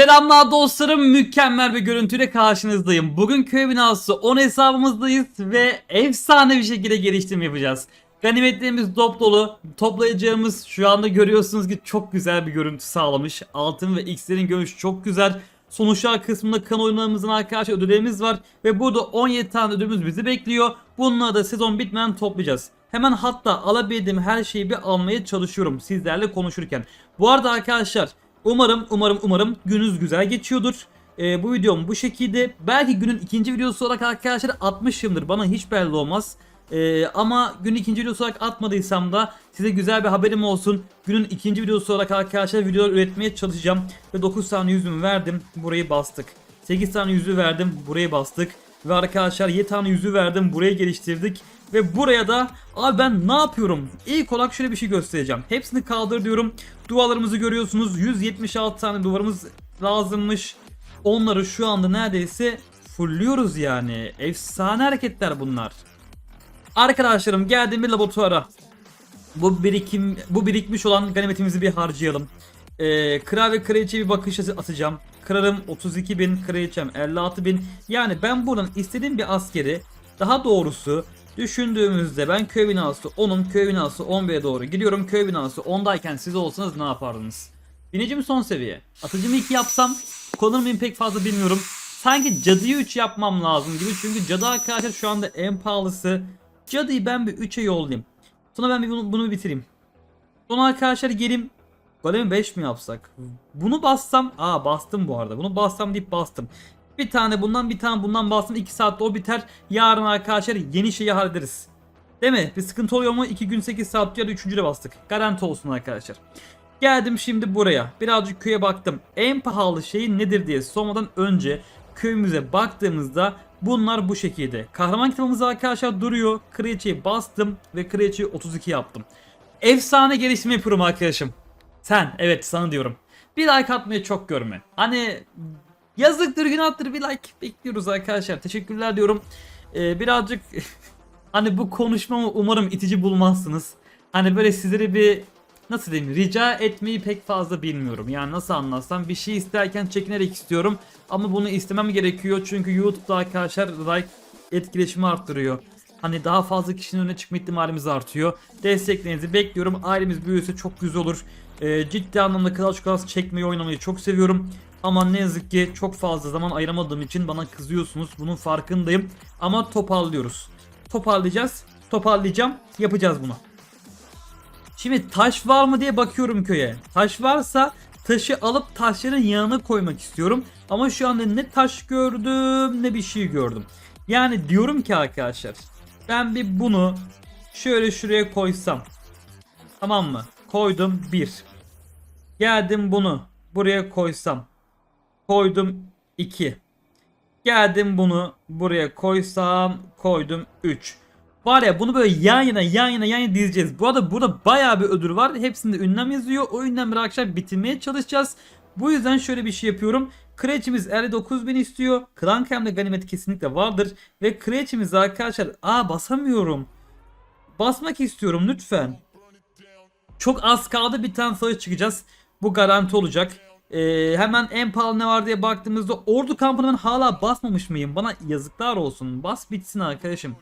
Selamlar dostlarım. Mükemmel bir görüntüyle karşınızdayım. Bugün köy binası 10 hesabımızdayız ve efsane bir şekilde geliştirme yapacağız. Ganimetlerimiz dop dolu. Toplayacağımız şu anda görüyorsunuz ki çok güzel bir görüntü sağlamış. Altın ve X'lerin görünüşü çok güzel. Sonuçlar kısmında kan oyunlarımızın arkadaşlar ödüllerimiz var. Ve burada 17 tane ödülümüz bizi bekliyor. Bunları da sezon bitmeden toplayacağız. Hemen hatta alabildiğim her şeyi bir almaya çalışıyorum sizlerle konuşurken. Bu arada arkadaşlar umarım umarım umarım gününüz güzel geçiyordur. Ee, bu videom bu şekilde. Belki günün ikinci videosu olarak arkadaşlar atmışımdır. Bana hiç belli olmaz. Ee, ama gün ikinci videosu olarak atmadıysam da size güzel bir haberim olsun. Günün ikinci videosu olarak arkadaşlar video üretmeye çalışacağım. Ve 9 tane yüzümü verdim. Burayı bastık. 8 tane yüzü verdim. Burayı bastık. Ve arkadaşlar 7 tane yüzü verdim. Burayı geliştirdik. Ve buraya da abi ben ne yapıyorum? İlk olarak şöyle bir şey göstereceğim. Hepsini kaldır diyorum. Duvarlarımızı görüyorsunuz. 176 tane duvarımız lazımmış. Onları şu anda neredeyse fullüyoruz yani. Efsane hareketler bunlar. Arkadaşlarım geldim bir laboratuvara. Bu birikim bu birikmiş olan ganimetimizi bir harcayalım. Ee, kral ve kraliçeye bir bakış atacağım. Kralım 32 bin, kraliçem 56 bin. Yani ben buradan istediğim bir askeri daha doğrusu düşündüğümüzde ben köy binası 10'um köy binası 11'e doğru gidiyorum. Köy binası 10'dayken siz olsanız ne yapardınız? Binicim son seviye. Atıcımı 2 yapsam kullanır mıyım pek fazla bilmiyorum. Sanki cadıyı 3 yapmam lazım gibi çünkü cadı arkadaşlar şu anda en pahalısı. Cadıyı ben bir 3'e yollayayım. Sonra ben bunu, bunu bitireyim. Sonra arkadaşlar gelim. Golemi 5 mi yapsak? Bunu bassam. Aa bastım bu arada. Bunu bassam deyip bastım. Bir tane bundan bir tane bundan bastım. 2 saatte o biter. Yarın arkadaşlar yeni şeyi hallederiz. Değil mi? Bir sıkıntı oluyor mu? 2 gün 8 saat ya da 3. de bastık. Garanti olsun arkadaşlar. Geldim şimdi buraya. Birazcık köye baktım. En pahalı şey nedir diye sormadan önce köyümüze baktığımızda bunlar bu şekilde. Kahraman kitabımız arkadaşlar duruyor. Kraliçeyi bastım ve kraliçeyi 32 yaptım. Efsane gelişme yapıyorum arkadaşım. Sen evet sana diyorum. Bir like atmayı çok görme. Hani yazıktır günahtır bir like bekliyoruz arkadaşlar. Teşekkürler diyorum. Ee, birazcık hani bu konuşmamı umarım itici bulmazsınız. Hani böyle sizlere bir nasıl diyeyim rica etmeyi pek fazla bilmiyorum. Yani nasıl anlatsam bir şey isterken çekinerek istiyorum. Ama bunu istemem gerekiyor çünkü YouTube'da arkadaşlar like etkileşimi arttırıyor. Hani daha fazla kişinin önüne çıkma ihtimalimiz artıyor. Desteklerinizi bekliyorum. Ailemiz büyüse çok güzel olur. Ee, ciddi anlamda Clash Class çekmeyi oynamayı çok seviyorum. Ama ne yazık ki çok fazla zaman ayıramadığım için bana kızıyorsunuz. Bunun farkındayım. Ama toparlıyoruz. Toparlayacağız. Toparlayacağım. Yapacağız bunu. Şimdi taş var mı diye bakıyorum köye. Taş varsa taşı alıp taşların yanına koymak istiyorum. Ama şu anda ne taş gördüm ne bir şey gördüm. Yani diyorum ki arkadaşlar ben bir bunu şöyle şuraya koysam. Tamam mı? Koydum bir. Geldim bunu buraya koysam. Koydum 2. Geldim bunu buraya koysam koydum 3. Var ya bunu böyle yan yana yan yana yan yana dizeceğiz. Bu arada burada bayağı bir ödül var. Hepsinde ünlem yazıyor. O ünlemleri arkadaşlar bitirmeye çalışacağız. Bu yüzden şöyle bir şey yapıyorum. Kraliçemiz 59.000 istiyor. Klan Kem'de ganimet kesinlikle vardır. Ve kraliçemiz arkadaşlar aa basamıyorum. Basmak istiyorum lütfen. Çok az kaldı bir tane sayı çıkacağız. Bu garanti olacak. Ee, hemen en pahalı ne var diye baktığımızda ordu kampını ben hala basmamış mıyım? Bana yazıklar olsun. Bas bitsin arkadaşım.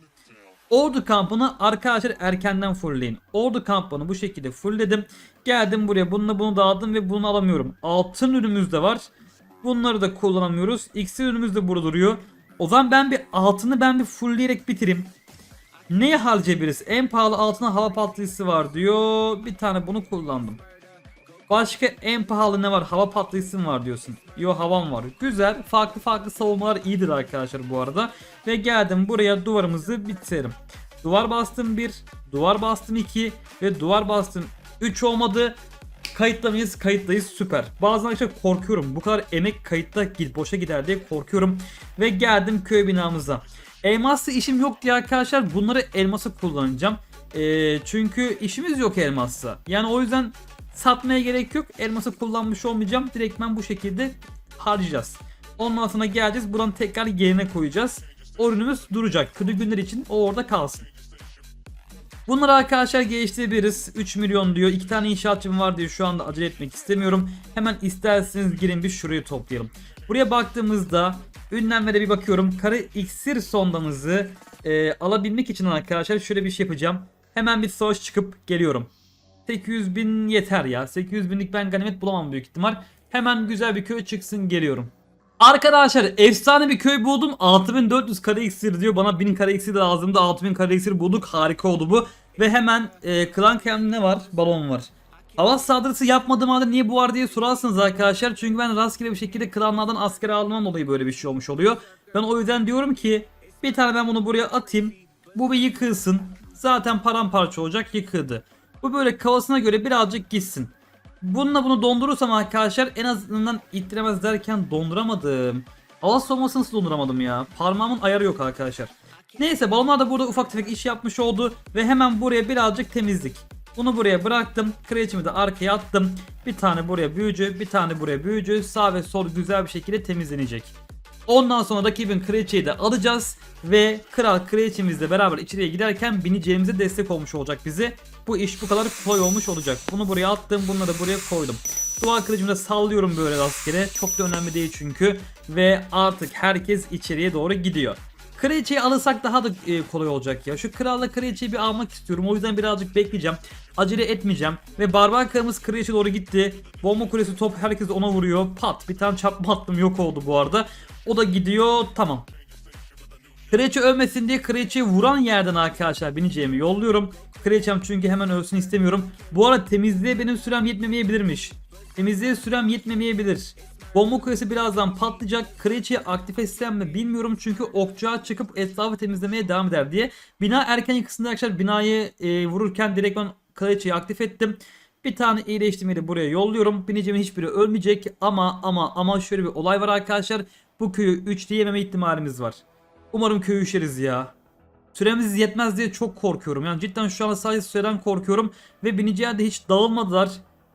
Ordu kampını arkadaşlar erkenden fullleyin. Ordu kampını bu şekilde fullledim. Geldim buraya bununla bunu dağıttım ve bunu alamıyorum. Altın ürünümüz de var. Bunları da kullanamıyoruz. X'in ürünümüz de burada duruyor. O zaman ben bir altını ben bir fullleyerek bitireyim. Neye harcayabiliriz? En pahalı altına hava patlayıcısı var diyor. Bir tane bunu kullandım. Başka en pahalı ne var? Hava patlayıcısı var diyorsun. Yo havam var. Güzel. Farklı farklı savunmalar iyidir arkadaşlar bu arada. Ve geldim buraya duvarımızı bitirelim. Duvar bastım 1, duvar bastım 2 ve duvar bastım 3 olmadı. Kayıtta mıyız? Kayıttayız. Süper. Bazen arkadaşlar korkuyorum. Bu kadar emek kayıtta git boşa gider diye korkuyorum. Ve geldim köy binamıza. Elmaslı işim yok diye arkadaşlar bunları elması kullanacağım. Ee, çünkü işimiz yok elmasla. Yani o yüzden satmaya gerek yok. Elması kullanmış olmayacağım. Direktmen bu şekilde harcayacağız. Ondan sonra geleceğiz. Buradan tekrar yerine koyacağız. O ürünümüz duracak. Kötü günler için o orada kalsın. Bunları arkadaşlar geliştirebiliriz. 3 milyon diyor. 2 tane inşaatçım var diyor. Şu anda acele etmek istemiyorum. Hemen isterseniz girin bir şurayı toplayalım. Buraya baktığımızda ünlemlere bir bakıyorum. Kare iksir sondamızı e, alabilmek için arkadaşlar şöyle bir şey yapacağım. Hemen bir savaş çıkıp geliyorum. 800 bin yeter ya. 800 binlik ben ganimet bulamam büyük ihtimal. Hemen güzel bir köy çıksın geliyorum. Arkadaşlar efsane bir köy buldum. 6400 kare iksir diyor. Bana 1000 kare iksir lazımdı. 6000 kare iksir bulduk. Harika oldu bu. Ve hemen e, klan kendine ne var? Balon var. Hava saldırısı yapmadığım halde niye bu var diye sorarsınız arkadaşlar. Çünkü ben rastgele bir şekilde klanlardan asker almam dolayı böyle bir şey olmuş oluyor. Ben o yüzden diyorum ki bir tane ben bunu buraya atayım. Bu bir yıkılsın. Zaten paramparça olacak yıkıldı. Bu böyle kafasına göre birazcık gitsin. Bununla bunu dondurursam arkadaşlar en azından ittiremez derken donduramadım. Hava soğuması nasıl donduramadım ya? Parmağımın ayarı yok arkadaşlar. Neyse balonlar da burada ufak tefek iş yapmış oldu. Ve hemen buraya birazcık temizlik. Bunu buraya bıraktım. Kreçimi de arkaya attım. Bir tane buraya büyücü, bir tane buraya büyücü. Sağ ve sol güzel bir şekilde temizlenecek. Ondan sonra rakibin kraliçeyi de alacağız ve kral kraliçemizle beraber içeriye giderken bineceğimize destek olmuş olacak bizi. Bu iş bu kadar kolay olmuş olacak. Bunu buraya attım, bunları da buraya koydum. Duvar kılıcımı da sallıyorum böyle rastgele. Çok da önemli değil çünkü. Ve artık herkes içeriye doğru gidiyor. Kraliçeyi alırsak daha da e, kolay olacak ya. Şu kralla kraliçeyi bir almak istiyorum. O yüzden birazcık bekleyeceğim. Acele etmeyeceğim. Ve barbar karımız kraliçe doğru gitti. Bomba kulesi top herkes ona vuruyor. Pat bir tane çarpma attım yok oldu bu arada. O da gidiyor. Tamam. Kraliçe ölmesin diye kraliçeyi vuran yerden arkadaşlar bineceğimi yolluyorum. Kraliçem çünkü hemen ölsün istemiyorum. Bu arada temizliğe benim sürem yetmemeyebilirmiş. Temizliğe sürem yetmemeyebilir. Bomba kulesi birazdan patlayacak. Kraliçeyi aktif etsem mi bilmiyorum çünkü okçağa çıkıp etrafı temizlemeye devam eder diye. Bina erken yıkısında arkadaşlar binayı e, vururken direkt ben kraliçeyi aktif ettim. Bir tane iyileştirmeyi buraya yolluyorum. Bineceğimin hiçbiri ölmeyecek ama ama ama şöyle bir olay var arkadaşlar. Bu köyü 3 diyememe ihtimalimiz var. Umarım köyü üşeriz ya. Süremiz yetmez diye çok korkuyorum. Yani cidden şu anda sadece süreden korkuyorum. Ve biniciler de hiç dağılmadılar.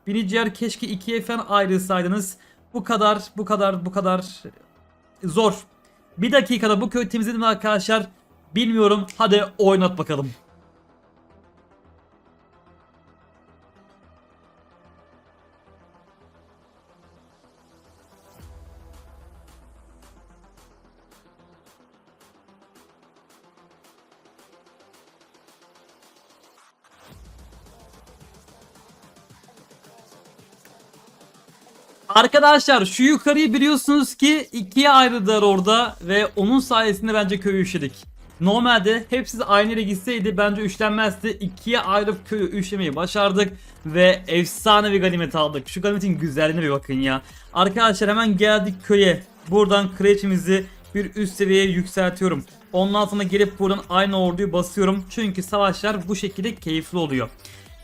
Biniciler keşke ikiye falan ayrılsaydınız. Bu kadar, bu kadar, bu kadar zor. Bir dakikada bu köyü temizledim arkadaşlar. Bilmiyorum. Hadi oynat bakalım. Arkadaşlar şu yukarıyı biliyorsunuz ki ikiye ayrıldılar orada ve onun sayesinde bence köyü üşedik. Normalde hepsi aynı yere gitseydi bence üçlenmezdi. İkiye ayrılıp köyü üçlemeyi başardık ve efsane bir ganimet aldık. Şu ganimetin güzelliğine bir bakın ya. Arkadaşlar hemen geldik köye. Buradan kraliçemizi bir üst seviyeye yükseltiyorum. Ondan sonra gelip buradan aynı orduyu basıyorum. Çünkü savaşlar bu şekilde keyifli oluyor.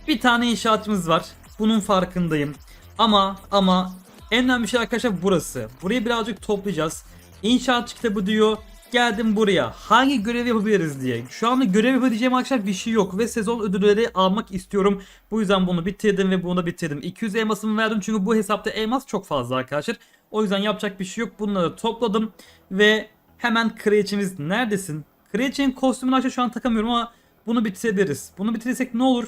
Bir tane inşaatçımız var. Bunun farkındayım. Ama ama en önemli şey arkadaşlar burası. Burayı birazcık toplayacağız. İnşaat kitabı diyor. Geldim buraya. Hangi görevi yapabiliriz diye. Şu anda görev yapabileceğim arkadaşlar bir şey yok. Ve sezon ödülleri almak istiyorum. Bu yüzden bunu bitirdim ve bunu da bitirdim. 200 elmasımı verdim çünkü bu hesapta elmas çok fazla arkadaşlar. O yüzden yapacak bir şey yok. Bunları topladım. Ve hemen kraliçemiz neredesin? Kraliçenin kostümünü arkadaşlar şu an takamıyorum ama bunu bitirebiliriz. Bunu bitirirsek ne olur?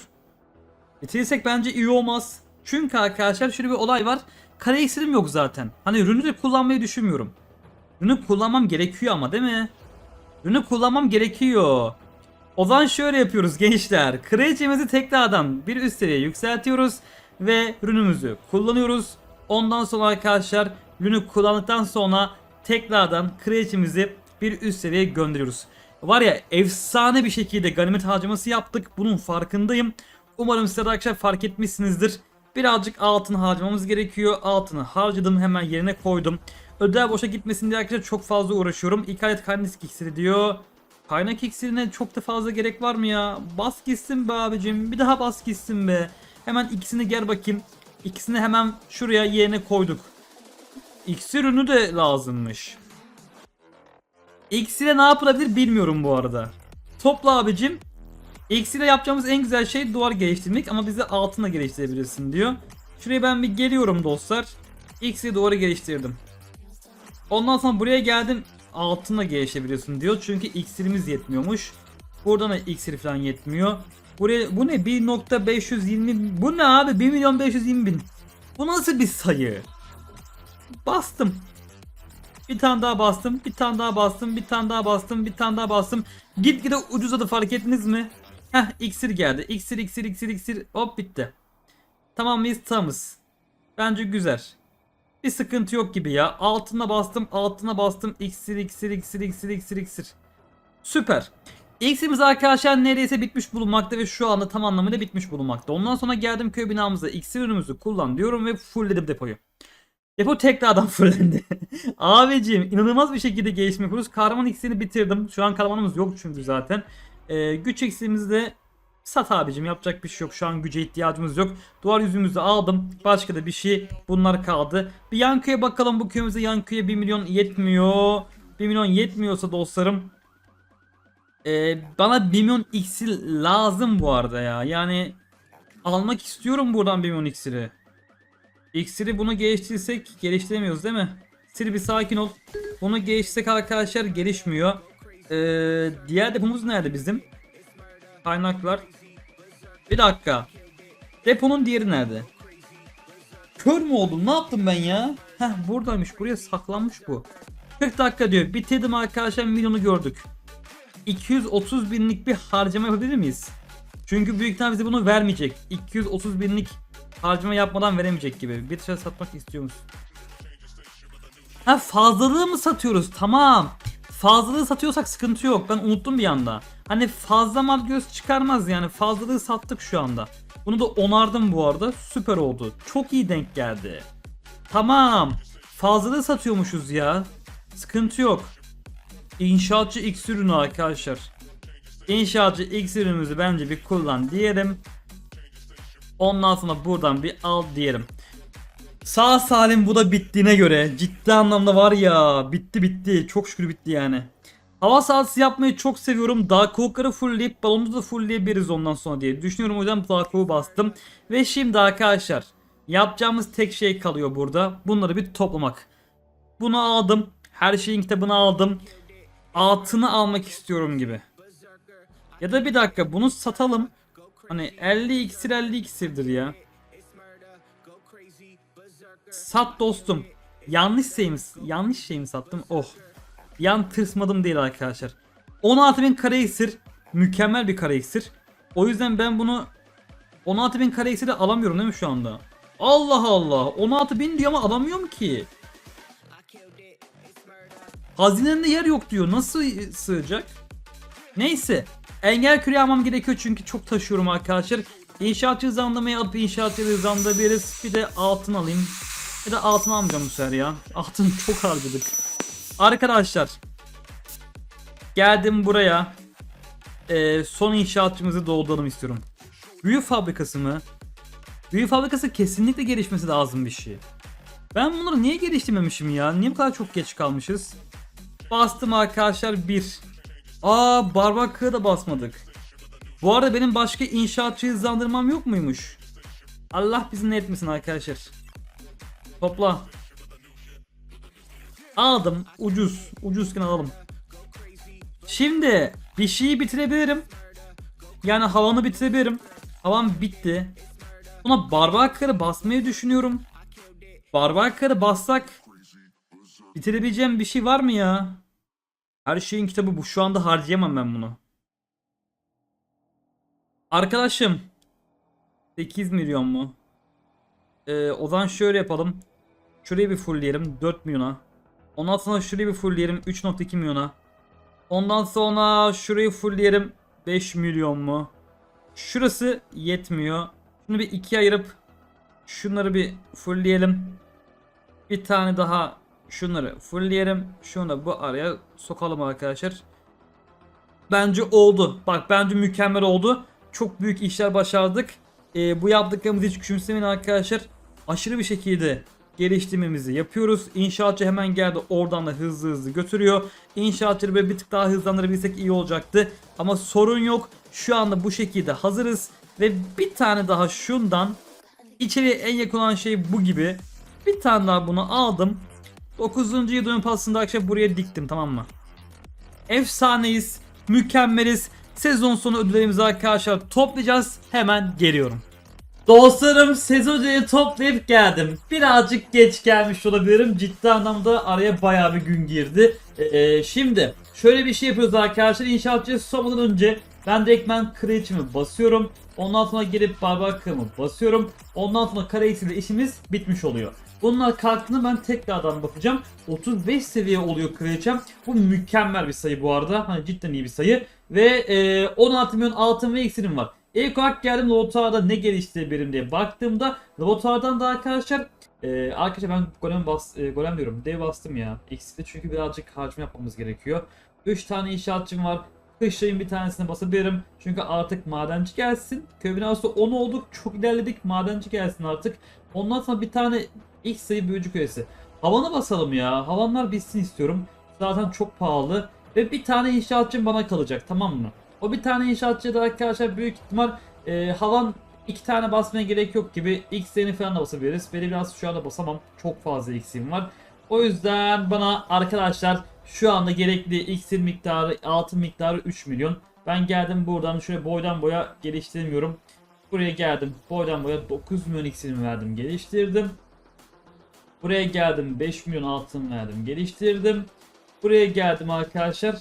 Bitirirsek bence iyi olmaz. Çünkü arkadaşlar şöyle bir olay var. Kare iksirim yok zaten. Hani rünü de kullanmayı düşünmüyorum. Rünü kullanmam gerekiyor ama değil mi? Rünü kullanmam gerekiyor. O zaman şöyle yapıyoruz gençler. Kraliçemizi tekrardan bir üst seviyeye yükseltiyoruz. Ve rünümüzü kullanıyoruz. Ondan sonra arkadaşlar rünü kullandıktan sonra tekrardan kraliçemizi bir üst seviyeye gönderiyoruz. Var ya efsane bir şekilde ganimet harcaması yaptık. Bunun farkındayım. Umarım siz de arkadaşlar fark etmişsinizdir. Birazcık altın harcamamız gerekiyor. Altını harcadım hemen yerine koydum. Ödel boşa gitmesin diye arkadaşlar çok fazla uğraşıyorum. İki adet kaynak iksiri diyor. Kaynak iksirine çok da fazla gerek var mı ya? Bas gitsin be abicim. Bir daha bas gitsin be. Hemen ikisini gel bakayım. İkisini hemen şuraya yerine koyduk. İksir ürünü de lazımmış. İksire ne yapılabilir bilmiyorum bu arada. Topla abicim. X ile yapacağımız en güzel şey duvar geliştirmek ama bize altına geliştirebilirsin diyor. Şuraya ben bir geliyorum dostlar. X ile duvarı geliştirdim. Ondan sonra buraya geldim altına geliştirebiliyorsun diyor. Çünkü iksirimiz yetmiyormuş. Buradan da iksir falan yetmiyor. Buraya bu ne 1.520 bu ne abi 1 milyon 520 bin. Bu nasıl bir sayı? Bastım. Bir tane daha bastım, bir tane daha bastım, bir tane daha bastım, bir tane daha bastım. Gitgide ucuzadı fark ettiniz mi? Heh iksir geldi. İksir iksir iksir iksir hop bitti. Tamam mıyız? Tamız. Bence güzel. Bir sıkıntı yok gibi ya. Altına bastım, altına bastım. İksir iksir iksir iksir iksir iksir. Süper. X'imiz arkadaşlar neredeyse bitmiş bulunmakta ve şu anda tam anlamıyla bitmiş bulunmakta. Ondan sonra geldim köy binamıza iksir ürünümüzü kullan diyorum ve fullledim depoyu. Depo tekrardan fullendi. Abicim inanılmaz bir şekilde gelişme yapıyoruz. Kahraman iksirini bitirdim. Şu an kahramanımız yok çünkü zaten. Ee, güç eksiğimizi de sat abicim yapacak bir şey yok. Şu an güce ihtiyacımız yok. Duvar yüzümüzü aldım. Başka da bir şey bunlar kaldı. Bir yan köye bakalım bu köyümüze yan köye 1 milyon yetmiyor. 1 milyon yetmiyorsa dostlarım ee, bana 1 milyon iksir lazım bu arada ya. Yani almak istiyorum buradan 1 milyon iksiri. İksiri bunu geliştirsek geliştiremiyoruz değil mi? Siri bir sakin ol. Bunu geliştirsek arkadaşlar gelişmiyor. Ee, diğer depomuz nerede bizim? Kaynaklar. Bir dakika. Deponun diğeri nerede? Kör mü oldum? Ne yaptım ben ya? Heh buradaymış. Buraya saklanmış bu. 40 dakika diyor. Bitirdim arkadaşlar milyonu gördük. 230 binlik bir harcama yapabilir miyiz? Çünkü büyük ihtimal bize bunu vermeyecek. 230 binlik harcama yapmadan veremeyecek gibi. Bir şey satmak istiyor musun? Ha fazlalığı mı satıyoruz? Tamam. Fazlalığı satıyorsak sıkıntı yok. Ben unuttum bir anda. Hani fazla mal göz çıkarmaz yani. Fazlalığı sattık şu anda. Bunu da onardım bu arada. Süper oldu. Çok iyi denk geldi. Tamam. Fazlalığı satıyormuşuz ya. Sıkıntı yok. İnşaatçı X ürünü arkadaşlar. İnşaatçı X ürünümüzü bence bir kullan diyelim. Ondan sonra buradan bir al diyelim. Sağ salim bu da bittiğine göre ciddi anlamda var ya bitti bitti çok şükür bitti yani. Hava sahası yapmayı çok seviyorum. Dağ kovukları fullleyip balonu da fullleyebiliriz ondan sonra diye düşünüyorum. O yüzden kovuğu bastım. Ve şimdi arkadaşlar yapacağımız tek şey kalıyor burada. Bunları bir toplamak. Bunu aldım. Her şeyin kitabını aldım. Altını almak istiyorum gibi. Ya da bir dakika bunu satalım. Hani 50 iksir 50 iksirdir ya. Sat dostum. Yanlış şey mi, yanlış şey mi sattım? Oh. Yan tırsmadım değil arkadaşlar. 16.000 kare iksir. Mükemmel bir kare iksir. O yüzden ben bunu 16.000 kare iksiri alamıyorum değil mi şu anda? Allah Allah. 16.000 diyor ama alamıyorum ki. Hazinenin yer yok diyor. Nasıl sığacak? Neyse. Engel küreği almam gerekiyor çünkü çok taşıyorum arkadaşlar. İnşaatçı hızlandırmayı alıp inşaatçı hızlandırabiliriz. Bir de altın alayım. Bir de altın almayacağım bu sefer ya. Altın çok harcadık. Arkadaşlar. Geldim buraya. Ee, son inşaatçımızı dolduralım istiyorum. Büyü fabrikası mı? Büyü fabrikası kesinlikle gelişmesi lazım bir şey. Ben bunları niye geliştirmemişim ya? Niye bu kadar çok geç kalmışız? Bastım arkadaşlar 1. Aa barbakığı da basmadık. Bu arada benim başka inşaatçı hızlandırmam yok muymuş? Allah bizi ne etmesin arkadaşlar. Topla. Aldım. Ucuz. Ucuzken alalım. Şimdi bir şeyi bitirebilirim. Yani havanı bitirebilirim. Havam bitti. Buna barbakları basmayı düşünüyorum. Barbakları bassak bitirebileceğim bir şey var mı ya? Her şeyin kitabı bu. Şu anda harcayamam ben bunu. Arkadaşım. 8 milyon mu? Ee, o zaman şöyle yapalım. Şurayı bir fullleyelim 4 milyona. Ondan sonra şurayı bir fullleyelim 3.2 milyona. Ondan sonra şurayı fullleyelim 5 milyon mu? Şurası yetmiyor. Şunu bir ikiye ayırıp şunları bir fullleyelim. Bir tane daha şunları fullleyelim. Şunu da bu araya sokalım arkadaşlar. Bence oldu. Bak bence mükemmel oldu. Çok büyük işler başardık. Ee, bu yaptıklarımızı hiç küçümsemeyin arkadaşlar. Aşırı bir şekilde geliştirmemizi yapıyoruz. İnşaatçı hemen geldi oradan da hızlı hızlı götürüyor. Böyle bir tık daha hızlandırabilsek iyi olacaktı. Ama sorun yok. Şu anda bu şekilde hazırız. Ve bir tane daha şundan içeriye en yakın olan şey bu gibi. Bir tane daha bunu aldım. 9. yıl pasında akşam buraya diktim tamam mı? Efsaneyiz, mükemmeliz. Sezon sonu ödüllerimizi arkadaşlar toplayacağız. Hemen geliyorum. Dostlarım ödülleri toplayıp geldim. Birazcık geç gelmiş olabilirim. Ciddi anlamda araya bayağı bir gün girdi. Ee, şimdi şöyle bir şey yapıyoruz arkadaşlar. İnşaatçıya sormadan önce ben direktmen kreatifimi basıyorum. Ondan sonra gelip barbakamı basıyorum. Ondan sonra kare eksiyle işimiz bitmiş oluyor. Bunlar kalktığında ben tekrardan bakacağım. 35 seviye oluyor kraliçem. Bu mükemmel bir sayı bu arada. Hani cidden iyi bir sayı. Ve e, 16 milyon altın ve iksirim var. İlk olarak geldim laboratuvarda ne geliştirebilirim diye baktığımda laboratuvardan da arkadaşlar e, arkadaşlar ben golem bas e, golem diyorum dev bastım ya. İkisi çünkü birazcık harcama yapmamız gerekiyor. 3 tane inşaatçım var. Kışlayın bir tanesine basabilirim. Çünkü artık madenci gelsin. Köy binası 10 olduk. Çok ilerledik. Madenci gelsin artık. Ondan sonra bir tane ilk sayı büyücü köyesi. Havanı basalım ya. Havanlar bitsin istiyorum. Zaten çok pahalı. Ve bir tane inşaatçım bana kalacak tamam mı? O bir tane inşaatçıya da arkadaşlar büyük ihtimal e, havan iki tane basmaya gerek yok gibi X'lerini falan da basabiliriz. Benim biraz şu anda basamam. Çok fazla X'im var. O yüzden bana arkadaşlar şu anda gerekli X'in miktarı altın miktarı 3 milyon. Ben geldim buradan şöyle boydan boya geliştirmiyorum. Buraya geldim boydan boya 9 milyon X'imi verdim geliştirdim. Buraya geldim 5 milyon altın verdim geliştirdim. Buraya geldim arkadaşlar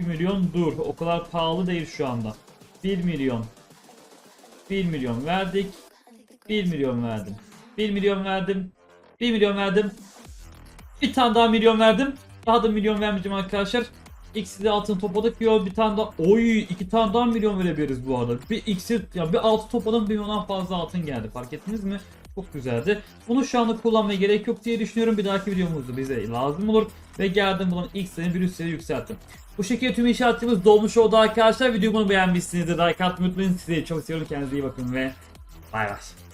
1 milyon dur o kadar pahalı değil şu anda. 1 milyon 1 milyon verdik. 1 milyon verdim. 1 milyon verdim. 1 milyon verdim. Bir tane daha milyon verdim. Daha da milyon vermeyeceğim arkadaşlar. X'i de altın topladık. Yo bir tane daha. Oy iki tane daha milyon verebiliriz bu arada. Bir X'i ya bir altı topladım bir milyondan fazla altın geldi. Fark ettiniz mi? Çok güzeldi. Bunu şu anda kullanmaya gerek yok diye düşünüyorum. Bir dahaki videomuzda bize lazım olur. Ve geldim bunun X'lerini bir üst seviye yükselttim. Bu şekilde tüm inşaatımız dolmuş oldu arkadaşlar. Videomu beğenmişsinizdir. Like atmayı unutmayın. Sizi çok seviyorum. Kendinize iyi bakın ve bay bay.